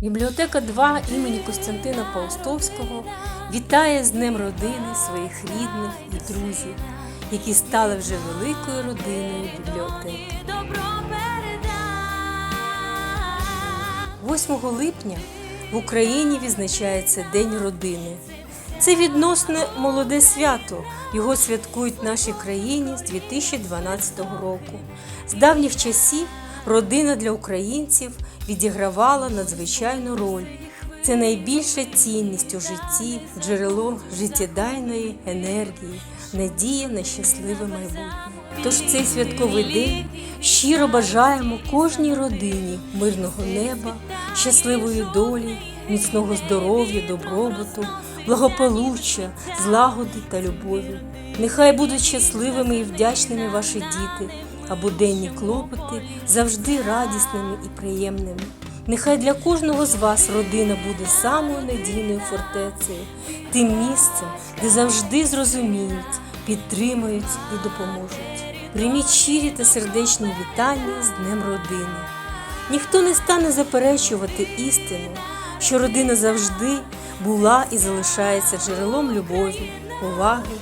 Бібліотека 2 імені Костянтина Паустовського вітає з Днем родини своїх рідних і друзів, які стали вже великою родиною бібліотеки. Добро передай. 8 липня в Україні відзначається День родини. Це відносно молоде свято. Його святкують в нашій країні з 2012 року. З давніх часів родина для українців відігравала надзвичайну роль. Це найбільша цінність у житті, джерело життєдайної енергії, надія на щасливе майбутнє. Тож цей святковий день щиро бажаємо кожній родині мирного неба, щасливої долі, міцного здоров'я, добробуту, благополуччя, злагоди та любові. Нехай будуть щасливими і вдячними ваші діти, а буденні клопоти завжди радісними і приємними. Нехай для кожного з вас родина буде самою надійною фортецею, тим місцем, де завжди зрозуміють, підтримають і допоможуть. Прийміть щирі та сердечні вітання з Днем родини. Ніхто не стане заперечувати істину, що родина завжди була і залишається джерелом любові, поваги,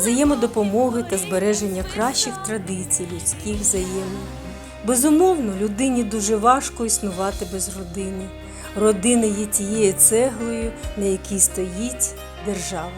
взаємодопомоги та збереження кращих традицій людських взаємин. Безумовно, людині дуже важко існувати без родини. Родина є тією цеглою, на якій стоїть держава.